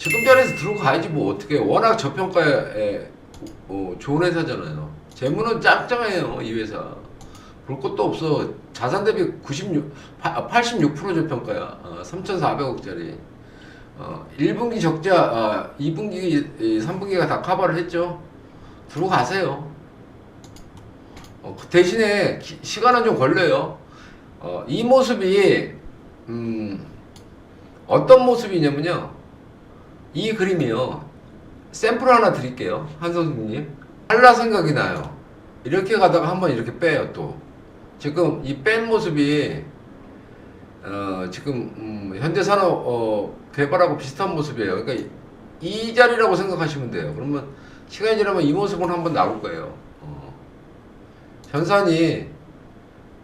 지금 자리에서 들어가야지 뭐 어떻게 워낙 저평가에 어, 좋은 회사잖아요. 재무는 짱짱해요 이 회사. 볼 것도 없어. 자산 대비 96, 86% 저평가야. 어, 3,400억짜리. 어, 1분기 적자, 아, 2분기, 3분기가 다 커버를 했죠. 들어가세요. 어, 그 대신에 기- 시간은 좀 걸려요. 어, 이 모습이 음, 어떤 모습이냐면요. 이 그림이요. 샘플 하나 드릴게요. 한선수님. 한라 생각이 나요. 이렇게 가다가 한번 이렇게 빼요 또. 지금 이 뺀 모습이 어, 지금 음, 현대 산업 어, 개발하고 비슷한 모습이에요. 그러니까 이, 이 자리라고 생각하시면 돼요. 그러면 시간이 지나면 이 모습은 한번 나올 거예요. 어. 현산이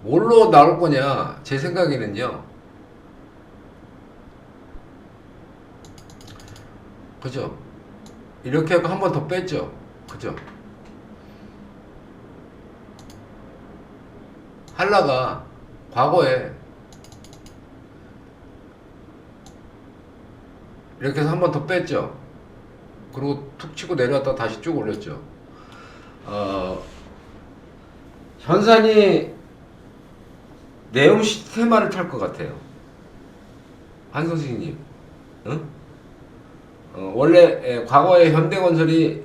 뭘로 나올 거냐? 제 생각에는요. 그죠? 이렇게 하고 한 번 더 뺐죠? 그죠? 한라가 과거에 이렇게 해서 한 번 더 뺐죠? 그리고 툭 치고 내려왔다 다시 쭉 올렸죠? 어, 현산이 네옴 시스테마를 탈 것 같아요. 한 선생님, 응? 어, 원래 에, 과거에 현대건설이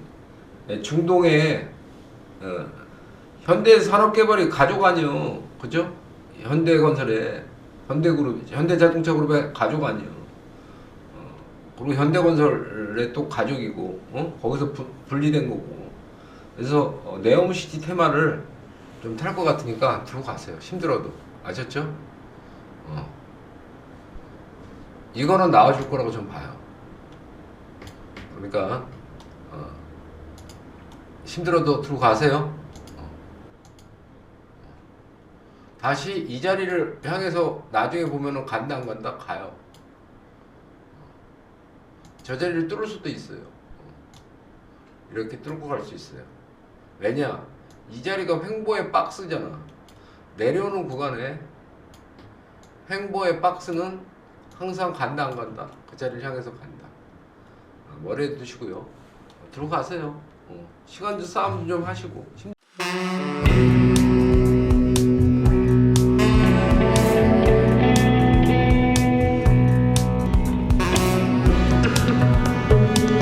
에, 중동에 어, 현대산업개발이 가족 아니요, 그죠? 현대건설에 현대그룹, 현대자동차그룹의 가족 아니요. 어, 그리고 현대건설의 또 가족이고, 어? 거기서 부- 분리된 거고. 그래서 어, 네옴시티 테마를 좀 탈 것 같으니까 들고 가세요. 힘들어도 아셨죠? 어. 이거는 나와줄 거라고 좀 봐요. 그러니까 어, 힘들어도 들고 가세요. 어. 다시 이 자리를 향해서 나중에 보면은 간다 안 간다 가요. 저 자리를 뚫을 수도 있어요. 어. 이렇게 뚫고 갈 수 있어요. 왜냐? 이 자리가 횡보의 박스잖아. 내려오는 구간에 횡보의 박스는 항상 간다 안 간다. 그 자리를 향해서 간다. 어, 머리에 두시고요. 어, 들어가세요. 어, 시간도 싸움 좀 하시고. 힘-